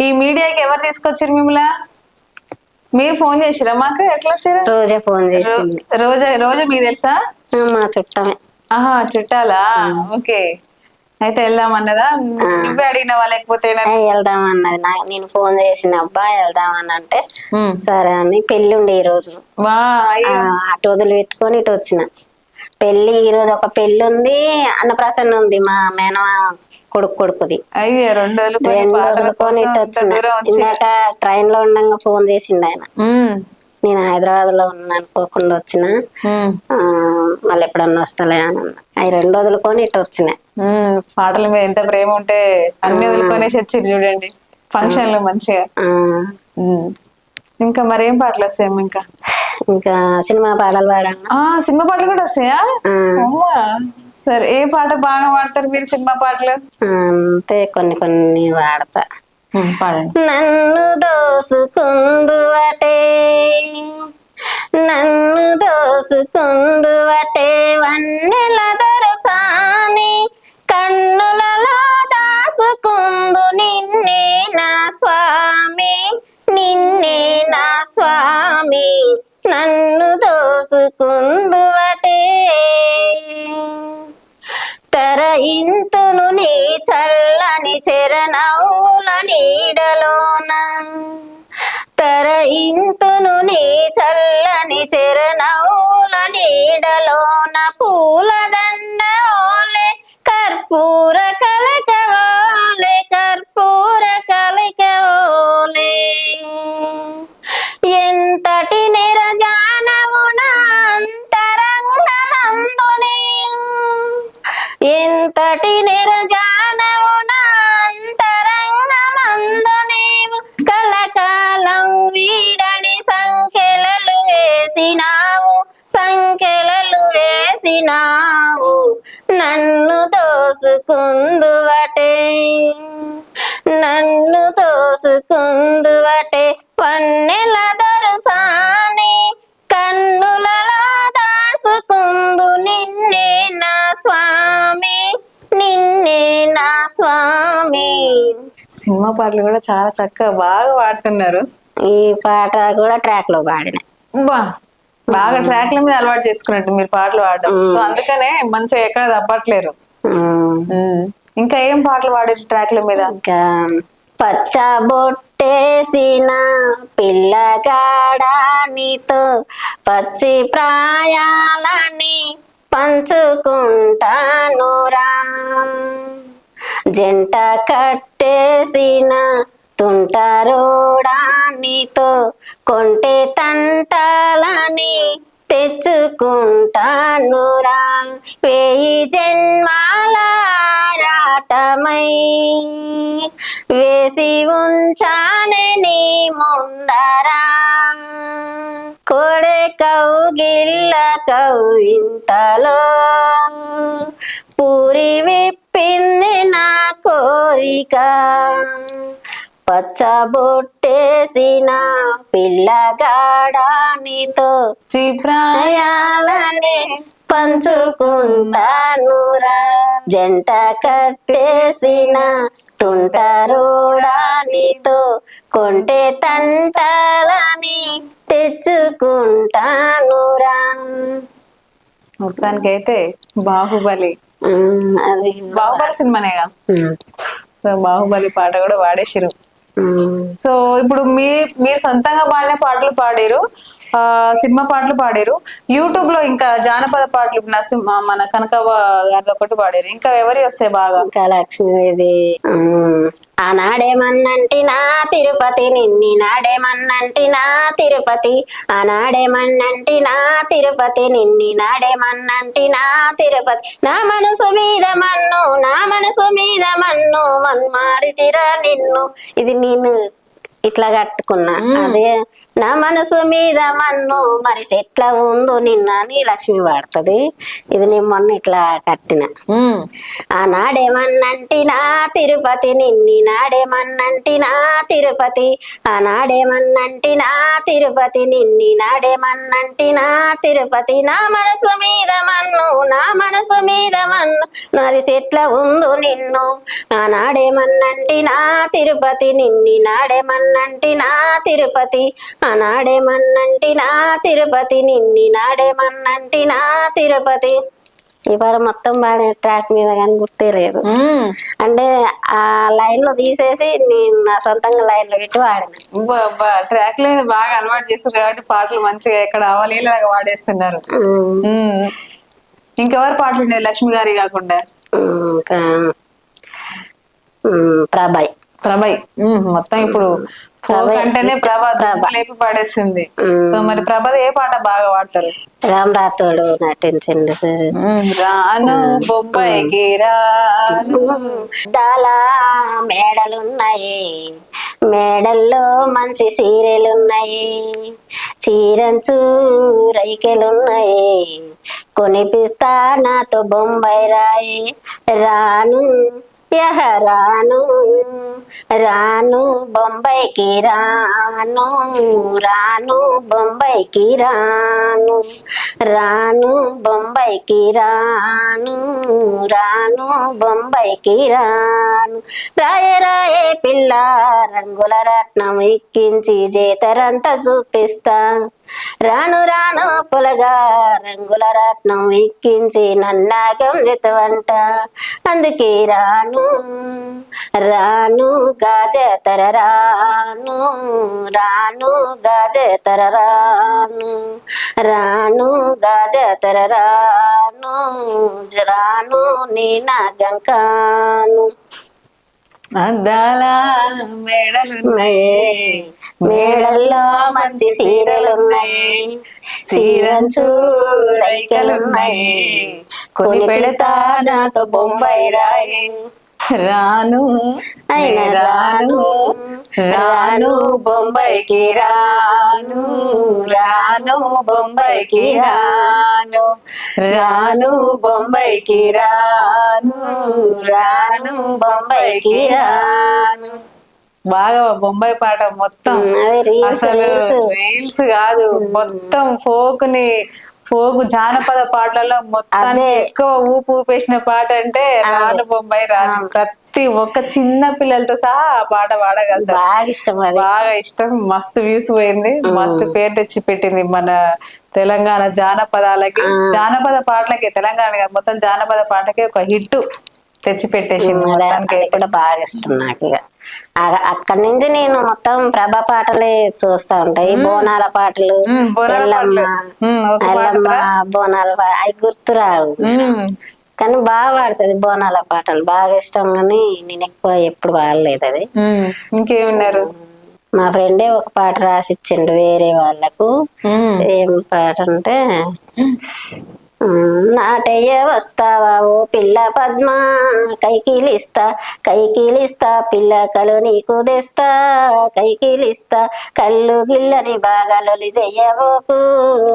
ఈ మీడియాకి ఎవరు తీసుకొచ్చారు మిమ్మల్ని? మీరు ఫోన్ చేసిరా మాకు? ఎట్లా వచ్చారు? రోజే ఫోన్ చేసింది. రోజా రోజా మీకు తెలుసా? మా చుట్టమే. ఆహా చుట్టాలా? ఓకే. అయితే వెళ్దామన్నదా? నువ్వే అడిగినవా లేకపోతే వెళ్దాం అన్నది నేను ఫోన్ చేసిన అబ్బాయి వెళ్దాం అని అంటే. సరే అని పెళ్ళి ఉండే ఈ రోజు. అటు వదిలి పెట్టుకొని ఇటు వచ్చిన. పెళ్ళి ఈ రోజు ఒక పెళ్ళి ఉంది అన్నప్రాసన్న ఉంది మా మేనమా కొడుకు కొడుకుది. అయ్యో రెండు ఇందాక ట్రైన్లో ఉండగా ఫోన్ చేసిండు ఆయన. నేను హైదరాబాద్లో ఉన్నా అనుకోకుండా వచ్చిన మళ్ళీ ఎప్పుడన్నా వస్తలే అని అన్న. అవి రెండు వదులుకొని ఇటు వచ్చిన. ఉమ్. పాటల మీద ఎంత ప్రేమ ఉంటే అన్ని వదులుకొనేసి వచ్చిర్రు చూడండి. ఫంక్షన్లో మంచిగా. ఇంకా మరేం పాటలు వస్తాయి ఇంకా? ఇంకా సినిమా పాటలు పాడన్నా ఆ సినిమా పాటలు కూడా వస్తాయా? సరే ఏ పాట బాగా పాడతారు మీరు సినిమా పాటలు? అంతే కొన్ని కొన్ని వాడతా నన్ను దోసుకుందువటే నన్ను దోసుకుందువటే వన్నెల దొరసాని నీడలోన ఇంతును నీ చల్లని చెరనవ్వుల నీడలోన పూల దండ కర్పూర కలకవోలే కర్పూర కలకవోలే. ఎంతటి నిరజానమున అంతరంగమందునే. ఎంతటి నిరజానమున దోసుకుందువటే నన్ను దోసుకుందువటే పన్నెల దొరసాని కన్నులలో దాసుకుందు నిన్నే నా స్వామి నిన్నే నా స్వామి. సినిమా పాటలు కూడా చాలా చక్కగా బాగా పాడుతున్నారు. ఈ పాట కూడా ట్రాక్లో పాడిన. బా బాగా ట్రాక్ల మీద అలవాటు చేసుకున్నట్టు మీరు పాటలు పాడడం. సో అందుకనే మంచిగా ఎక్కడ తప్పట్లేరు. ఇంకా ఏం పాటలు పాడారు ట్రాక్ల మీద? ఇంకా పచ్చ బొట్టేసిన పిల్లగాడా నీతో పచ్చి ప్రాయాలని పంచుకుంటానురా జంట కట్టేసిన తుంటరోడా నీతో కొంటే తంటాలని తెచ్చుకుంటానురా వేయి జన్మాల రాటమై వేసి ఉంచానే నీ ముందరా. కొడే కౌగిల్ల కౌయింతలో పూరి విప్పింది నా కోరిక. పచ్చబొట్టేసిన పిల్లగాడా నీతో? చీప్రా ప్రాయాలని పంచుకుంటానురా. జంట కట్టేసిన తుంటరోడా నీతో? కొంటే తంటాలని తెచ్చుకుంటానురా. మొత్తానికి అయితే బాహుబలి అది బాహుబలి సినిమానేగా సో బాహుబలి పాట కూడా పాడేసిరు ఉమ్. సో ఇప్పుడు మీ మీరు సొంతంగా పాడిన పాటలు పాడారు. సినిమా పాటలు పాడారు. యూట్యూబ్లో ఇంకా జానపద పాటలు నరసింహ మన కనకవ్వ గారిది ఒకటి పాడారు. ఇంకా ఎవరి వస్తాయి బాగా? ఇంకా లక్ష్మీది ఆనాడేమన్నంటి నా తిరుపతి నిన్ని నాడేమన్నంటి నా తిరుపతి. ఆనాడేమన్నంటి నా తిరుపతి నిన్ని నాడేమన్నంటి నా తిరుపతి. నా మనసు మీద మన్ను నా మనసు మీద మన్ను మన్మాడితిరా నిన్ను. ఇది నేను ఇట్లా కట్టుకున్నా. అదే నా మనసు మీద మన్ను మరి ఎట్ల ఉందో నిన్న అని లక్ష్మి వాడుతుంది. ఇది నేను మొన్న ఇట్లా కట్టిన. ఆనాడేమన్నంటి నా తిరుపతి నిన్ని నాడేమన్నంటి నా తిరుపతి. ఆనాడేమన్నంటి నా తిరుపతి నిన్ని నాడేమన్నంటి నా తిరుపతి. నా మనసు మీద మన్ను నా మనసు మీద మన్ను. నది చెట్ల ఉందు నిన్ను. ఆనాడేమన్నంటి నా తిరుపతి నిన్ని నాడేమన్నంటి నా తిరుపతి ఆనాడేమన్నంటి నా తిరుపతి నిన్ని నాడేమన్నంటి నా తిరుపతి. ఈ పాట మొత్తం పాడే ట్రాక్ మీద కానీ గుర్తే లేదు. అంటే ఆ లైన్లో తీసేసి నేను నా సొంతంగా లైన్లో పెట్టి వాడిన. ట్రాక్లో బాగా అలవాటు చేస్తారు కాబట్టి పాటలు మంచిగా ఎక్కడ అవలేలాగా వాడేస్తున్నారు. ఇంకెవరు పాటలు ఉండేది లక్ష్మి గారి కాకుండా? ఇంకా ఉమ్, ప్రభాయ్. మొత్తం ఇప్పుడు ఫోక్. అంటేనే ప్రభ ప్రభ. లేపి మ్మ్. సో మరి ప్రభది ఏ పాట బాగా పాడతారు? రామ్ రాథోడు నటించండి సార్. రాను బొంబాయికి రాను. మేడలున్నాయి. మేడల్లో మంచి సీరెలున్నాయి చీరంచు రైకెలున్నాయి కొనిపిస్తా నాతో బొంబాయి రాయి. రాను యహ రాను రాను బొంబాయికి రాను రాను బొంబాయికి రాను రాను బొంబాయికి రాను రాను బొంబాయికి రాను. రాయే రాయే పిల్ల రంగుల రత్నం ఎక్కించి జేతరంతా చూపిస్తా. రాను రాను పులగా రంగుల రత్నం ఎక్కించి నన్నాగం జతవంట అందుకే రాను రాను గాజతర రాను రాను గాజతర రాను రాను గాజతర రాను రాను నీ నాగం కాను. అద్దాల మేడలున్నాయి. మేడల్లో మంచి సీరలున్నాయి. సీరంచు రైకలున్నాయి కొని పెడతా నాతో బొంబాయి రాయి. రాను అయిన రాను రాను బొంబాయికి రాను రాను బొంబాయికి రాను. రాను బొంబాయికి రాను రాను బొంబాయికి రాను. బాగా బొంబాయి పాట మొత్తం. అసలు రీల్స్ కాదు మొత్తం ఫోక్ని ఫోక్ జానపద పాటలలో మొత్తానికి అదే. ఎక్కువ ఊపు ఊపేసిన పాట అంటే రాను బొంబాయి రాను. ప్రతి ఒక్క చిన్న పిల్లలతో సహా ఆ పాట పాడగలుగుతారు బాగా ఇష్టం బాగా ఇష్టం. మస్తు వ్యూస్ పోయింది. మస్తు పేరు తెచ్చి పెట్టింది మన తెలంగాణ జానపదాలకి జానపద పాటలకి తెలంగాణ మొత్తం జానపద పాటకి ఒక హిట్ తెచ్చి పెట్టేసింది కూడా బాగా ఇష్టం నాకు ఇక. అక్కడి నుంచి నేను మొత్తం ప్రభా పాటలే చూస్తా ఉంటాయి బోనాల పాటలు బోనాల ఎల్లమ్మ ఎల్లమ్మ అవి గుర్తురావు కానీ బాగా పాడుతుంది బోనాల పాటలు. బాగా ఇష్టం కానీ నేను ఎక్కువ ఎప్పుడు పాడలేదు అది. ఇంకేమున్నారు? మా ఫ్రెండే ఒక పాట రాసిచ్చిండు వేరే వాళ్ళకు. ఏం పాట అంటే నాటయ్య వస్తావా ఓ పిల్ల పద్మ? కైకిలిస్తా కైకిలిస్తా పిల్లకలు నీకు తెస్తా. కైకిలిస్తా కళ్ళు గిల్లని బాగా లొలి చెయ్యబోకు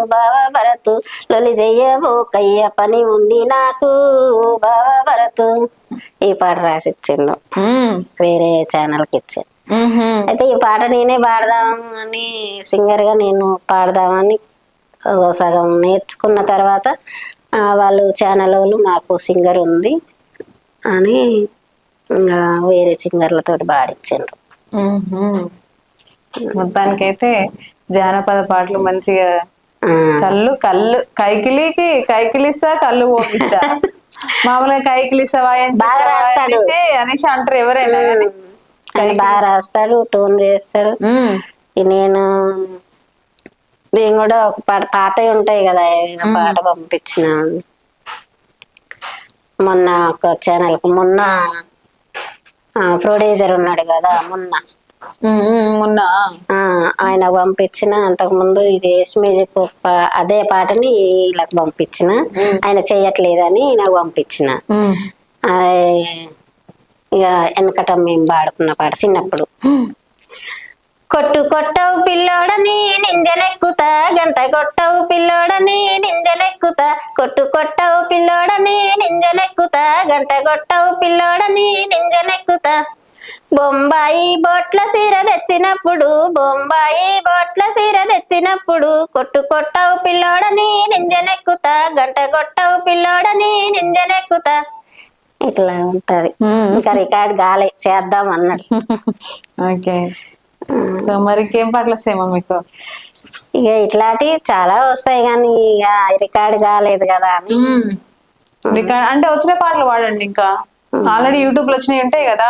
బావ భరతు లొలి చెయ్యబోకయ్య పని ఉంది నాకు. బావ భరతు. ఈ పాట రాసిచ్చిండు. వేరే ఛానల్కి ఉమ్హు. అయితే ఈ పాట నేనే పాడదాం అని సింగర్గా నేను పాడదామని సగం నేర్చుకున్న తర్వాత వాళ్ళు ఛానల్ వాళ్ళు మాకు సింగర్ ఉంది అని వేరే సింగర్లతో పాడించారు. మొత్తానికైతే జానపద పాటలు మంచిగా కళ్ళు కళ్ళు కైకిలికి కైకిలిస్తా కళ్ళు పోపిస్తా మామూలుగా. అనేసి అనేసి అంటారు ఎవరైనా కానీ. ఆయన బాగా రాస్తాడు టోన్ చేస్తాడు. నేను నేను కూడా ఒక పాట పాతవి ఉంటాయి కదా ఏదో పాట పంపించిన. మొన్న ఒక ఛానల్కు మొన్న ప్రొడ్యూసర్ ఉన్నాడు కదా మొన్న. మొన్న. ఆయన పంపించిన అంతకు ముందు ఇది ఎస్ మ్యూజిక్ అదే పాటని వీళ్ళకి పంపించిన. ఆయన చెయ్యట్లేదని నాకు పంపించిన. ఇక వెనకట మేము పాడుకున్న పాట చిన్నప్పుడు. కొట్టు కొట్టవు పిల్లోడని నింజలెక్కుతా గంట కొట్టవు పిల్లోడని నింజలెక్కుతా కొట్టు కొట్టవు పిల్లోడని నింజలెక్కుతా గంట కొట్టవు పిల్లోడని నింజలెక్కుతా బొంబాయి బొట్ల సీర తెచ్చినప్పుడు బొంబాయి బొట్ల సీర తెచ్చినప్పుడు కొట్టు కొట్టవు పిల్లోడని నింజనెక్కుతా గంట కొట్టవు పిల్లోడని నింజనెక్కుతా ఇట్లా ఉంటది. ఇంకా రికార్డ్ కాలే చేద్దాం అన్నాడు. ఓకే. సో మరి ఇంకేం పాటలు వస్తాయేమో మీకు? ఇక ఇట్లాంటివి చాలా వస్తాయి కానీ ఇక రికార్డ్ కాలేదు కదా అని. రికార్డ్ అంటే వచ్చిన పాటలు పాడండి ఇంకా. ఆల్రెడీ యూట్యూబ్లో వచ్చినవి ఉంటాయి కదా?